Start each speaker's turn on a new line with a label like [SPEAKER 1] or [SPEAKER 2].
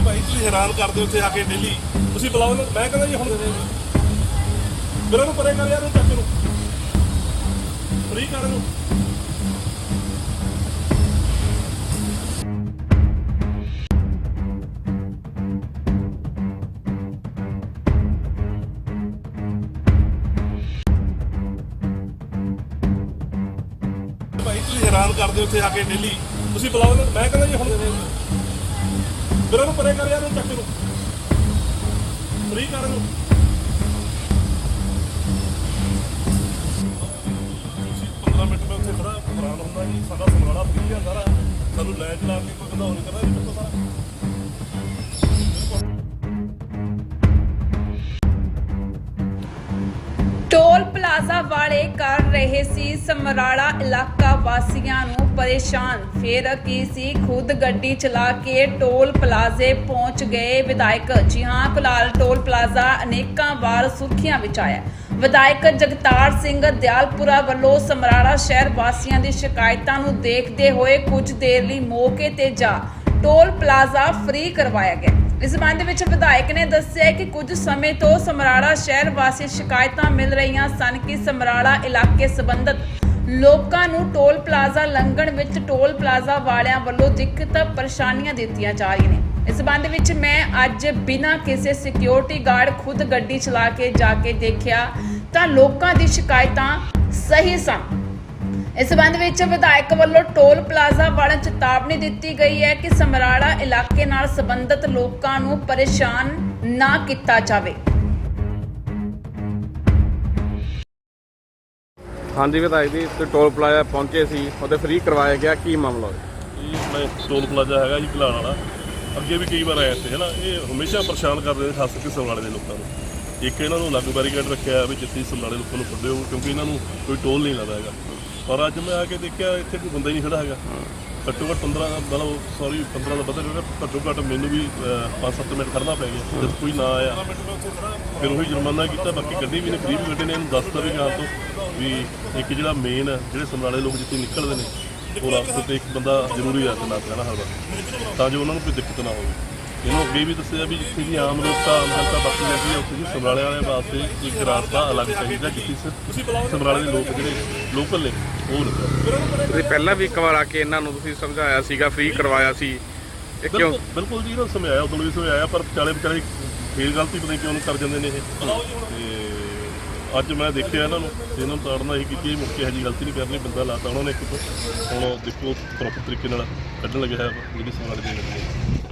[SPEAKER 1] ਕਿ ਭਾਈ ਤੁਸੀਂ ਹੈਰਾਨ ਕਰਦੇ ਹੋ ਉੱਥੇ ਆ ਕੇ ਡੇਲੀ ਤੁਸੀਂ ਬੁਲਾਓ ਨਾ। ਮੈਂ ਕਹਿੰਦਾ ਜੀ ਹੁਣ ਮੇਰੇ ਨੂੰ ਪਰੇ ਕਰ ਯਾਰ ਉਹ ਚੱਕ ਨੂੰ। ਫ੍ਰੀ ਕਰ ਨੂੰ ਭਾਈ ਤੁਸੀਂ ਹੈਰਾਨ ਕਰਦੇ ਹੋ ਉੱਥੇ ਆ ਕੇ ਡੇਲੀ ਤੁਸੀਂ ਬੁਲਾਓ ਨਾ। ਮੈਂ ਕਹਿੰਦਾ ਜੀ ਹੁਣ ਮੇਰੇ ਨੂੰ ਪਰੇ ਕਰ ਯਾਰ ਉਹ ਚੱਕ ਨੂੰ। ਫਰੀ ਕਰ ਨੂੰ ਤੁਸੀਂ 15 ਮਿੰਟ ਮੈਂ ਉੱਥੇ ਖੜਾ, ਹੈਰਾਨ ਹੁੰਦਾ ਜੀ ਸਾਡਾ ਸਮਰਾਲਾ ਫਰੀ ਆ ਸਾਰਾ। ਸਾਨੂੰ ਲੈ ਚਲਾ ਕੇ ਕੋਈ ਬੰਦਾ ਹੋਰ ਕਰਦਾ ਜੀ ਮੈਨੂੰ ਸਾਰਾ।
[SPEAKER 2] ਪਲਾਜ਼ਾ ਵਾਲੇ ਕਰ ਰਹੇ ਸੀ। ਸਮਰਾਲਾ ਇਲਾਕਾ ਵਾਸੀਆਂ ਨੂੰ ਪਰੇਸ਼ਾਨ। ਫਿਰ ਕੀ ਸੀ? ਖੁਦ ਗੱਡੀ ਚਲਾ ਕੇ ਟੋਲ ਪਲਾਜ਼ੇ ਪਹੁੰਚ ਗਏ ਵਿਧਾਇਕ। ਜੀ ਹਾਂ, ਕੁਲਾਲ ਟੋਲ ਪਲਾਜ਼ਾ ਅਨੇਕਾਂ ਵਾਰ ਸੁਰਖੀਆਂ ਵਿੱਚ ਆਇਆ। ਵਿਧਾਇਕ ਜਗਤਾਰ ਸਿੰਘ ਦਿਆਲਪੁਰਾ ਵੱਲੋਂ ਸਮਰਾਲਾ ਸ਼ਹਿਰ ਵਾਸੀਆਂ ਦੀ ਸ਼ਿਕਾਇਤਾਂ ਨੂੰ ਦੇਖਦੇ ਹੋਏ ਕੁਝ ਦੇਰ ਲਈ ਮੌਕੇ ਤੇ ਜਾ ਟੋਲ ਪਲਾਜ਼ਾ ਫ੍ਰੀ ਕਰਵਾਇਆ ਗਿਆ। ਇਸ ਸੰਬੰਧ ਵਿੱਚ ਵਿਧਾਇਕ ਨੇ ਦੱਸਿਆ ਕਿ ਕੁਝ ਸਮੇਂ ਤੋਂ ਸਮਰਾਲਾ ਸ਼ਹਿਰ ਵਾਸੀ ਸ਼ਿਕਾਇਤਾਂ ਮਿਲ ਰਹੀਆਂ ਸਨ ਕਿ ਸਮਰਾਲਾ ਇਲਾਕੇ ਸੰਬੰਧਤ ਲੋਕਾਂ ਨੂੰ ਟੋਲ ਪਲਾਜ਼ਾ ਲੰਘਣ ਵਿੱਚ ਟੋਲ ਪਲਾਜ਼ਾ ਵਾਲਿਆਂ ਵੱਲੋਂ ਦਿੱਕਤ ਪਰੇਸ਼ਾਨੀਆਂ ਦਿੱਤੀਆਂ ਜਾ ਰਹੀਆਂ ਨੇ। ਇਸ ਸੰਬੰਧ ਵਿੱਚ ਮੈਂ ਅੱਜ ਬਿਨਾਂ ਕਿਸੇ ਸਿਕਿਉਰਿਟੀ ਗਾਰਡ ਖੁਦ ਗੱਡੀ ਚਲਾ ਕੇ ਜਾ ਕੇ ਦੇਖਿਆ ਤਾਂ ਲੋਕਾਂ ਦੀ ਸ਼ਿਕਾਇਤਾਂ ਸਹੀ ਸਨ। ਇਸ ਸੰਬੰਧ ਵਿੱਚ ਵਿਧਾਇਕ ਵੱਲੋਂ ਟੋਲ ਪਲਾਜ਼ਾ ਵਾਲਿਆਂ ਨੂੰ ਚੇਤਾਵਨੀ ਦਿੱਤੀ ਗਈ ਹੈ ਕਿ ਸਮਰਾਲਾ ਇਲਾਕੇ ਨਾਲ ਸੰਬੰਧਿਤ ਲੋਕਾਂ ਨੂੰ ਪਰੇਸ਼ਾਨ ਨਾ ਕੀਤਾ ਜਾਵੇ।
[SPEAKER 3] ਹਾਂਜੀ ਵਿਧਾਇਕ ਜੀ ਤੇ ਟੋਲ ਪਲਾਜ਼ਾ ਪਹੁੰਚੇ ਸੀ ਉਹਦੇ ਫ੍ਰੀ ਕਰਵਾਇਆ ਗਿਆ ਕੀ ਮਾਮਲਾ ਹੋਇਆ?
[SPEAKER 1] ਇਹ ਆਪਣੇ ਟੋਲ ਪਲਾਜ਼ਾ ਹੈਗਾ ਜੀ ਘਲਾਣ ਵਾਲਾ। ਅੱਗੇ ਵੀ ਕਈ ਵਾਰ ਆਇਆ ਇੱਥੇ ਹੈ ਨਾ ਇਹ ਹਮੇਸ਼ਾ ਪਰੇਸ਼ਾਨ ਕਰਦੇ ਨੇ ਖਾਸ ਕਰਕੇ ਸਮਰਾਲੇ ਦੇ ਲੋਕਾਂ ਨੂੰ। ਇੱਕ ਇਹਨਾਂ ਨੂੰ ਅਲੱਗ ਬੈਰੀਕੇਡ ਰੱਖਿਆ ਵੀ ਜਿੱਥੇ ਸਮਰਾਲੇ ਲੋਕਾਂ ਨੂੰ ਫੜਿਓ ਕਿਉਂਕਿ ਇਹਨਾਂ ਨੂੰ ਕੋਈ ਟੋਲ ਨਹੀਂ ਲੱਗਦਾ ਹੈਗਾ। ਪਰ ਅੱਜ ਮੈਂ ਆ ਕੇ ਦੇਖਿਆ, ਇੱਥੇ ਕੋਈ ਬੰਦਾ ਹੀ ਨਹੀਂ ਖੜਾ ਹੈਗਾ। ਘੱਟੋ ਘੱਟ 15 ਮਤਲਬ ਸੌਰੀ 15 ਦਾ ਪਤਾ ਨਹੀਂ ਘੱਟੋ ਘੱਟ ਮੈਨੂੰ ਵੀ 5-7 ਮਿੰਟ ਖੜਨਾ ਪੈ ਗਿਆ, ਜਦ ਕੋਈ ਨਾ ਆਇਆ। ਫਿਰ ਉਹੀ ਜੁਰਮਾਨਾ ਕੀਤਾ, ਬਾਕੀ ਗੱਡੀ ਵੀ ਨੇ ਫ੍ਰੀ ਵੀ ਗੱਡੀ ਨੇ ਇਹਨੂੰ ਦੱਸਤਾ ਵੀ ਗਾਂ ਤੋਂ ਵੀ ਇੱਕ ਜਿਹੜਾ ਮੇਨ ਜਿਹੜੇ ਸਮਰਾਲੇ ਲੋਕ ਜਿੱਥੇ ਨਿਕਲਦੇ ਨੇ, ਉਹ ਰਸਤੇ ਤੇ ਇੱਕ ਬੰਦਾ ਜ਼ਰੂਰੀ ਆ ਨਾ ਹਰ ਵਕਤ ਤਾਂ ਜੋ ਉਹਨਾਂ ਨੂੰ ਕੋਈ ਦਿੱਕਤ ਨਾ ਹੋਵੇ। ਇਹਨੂੰ ਅੱਗੇ ਵੀ ਦੱਸਿਆ ਵੀ ਜਿੱਥੇ ਵੀ ਆਮ ਲੋਕ ਆਮ ਜਨਤਾ ਬਾਕੀ ਜਾਂਦੀ ਹੈ ਉੱਥੇ ਵੀ ਸਮਰਾਲੇ ਵਾਲਿਆਂ ਵਾਸਤੇ ਇੱਕ ਰਸਤਾ ਅਲੱਗ ਚਾਹੀਦਾ ਜਿੱਥੇ ਸਿਰਫ ਸਮਰਾਲੇ ਦੇ ਲੋਕ ਜਿਹੜੇ ਲੋਕਲ ਨੇ ਉਹ ਨਿਕਲਣ
[SPEAKER 3] ਤੁਸੀਂ ਪਹਿਲਾਂ ਵੀ ਇੱਕ ਵਾਰ ਆ ਕੇ ਇਹਨਾਂ ਨੂੰ ਤੁਸੀਂ ਸਮਝਾਇਆ ਸੀਗਾ ਫ੍ਰੀ ਕਰਵਾਇਆ ਸੀ। ਇਹ ਕਿਉਂ?
[SPEAKER 1] ਬਿਲਕੁਲ ਜੀ ਇਹਨਾਂ ਸਮਝਾਇਆ ਉਦੋਂ ਵੀ ਸਮਝਾਇਆ ਪਰ ਵਿਚਾਲੇ ਵਿਚਾਲੇ ਫੇਰ ਗਲਤੀ ਪਤਾ ਨਹੀਂ ਕਿਉਂ ਕਰ ਜਾਂਦੇ ਨੇ ਇਹ। ਤੇ ਅੱਜ ਮੈਂ ਦੇਖਿਆ ਇਹਨਾਂ ਨੂੰ ਇਹਨਾਂ ਨੂੰ ਤਾੜਨਾ ਹੀ ਕੀਤੀ ਮੁੜ ਕੇ ਹਜੀ ਗਲਤੀ ਨਹੀਂ ਕਰਨੀ ਬੰਦਾ ਲਾਤਾ ਉਹਨਾਂ ਨੇ ਇੱਕ ਤੋਂ। ਹੁਣ ਦੇਖੋ ਪ੍ਰੋਪਰ ਤਰੀਕੇ ਨਾਲ ਕੱਢਣ ਲੱਗਿਆ ਹੈ ਜਿਹੜੀ ਸਮਾਨ ਦੀ ਹੈ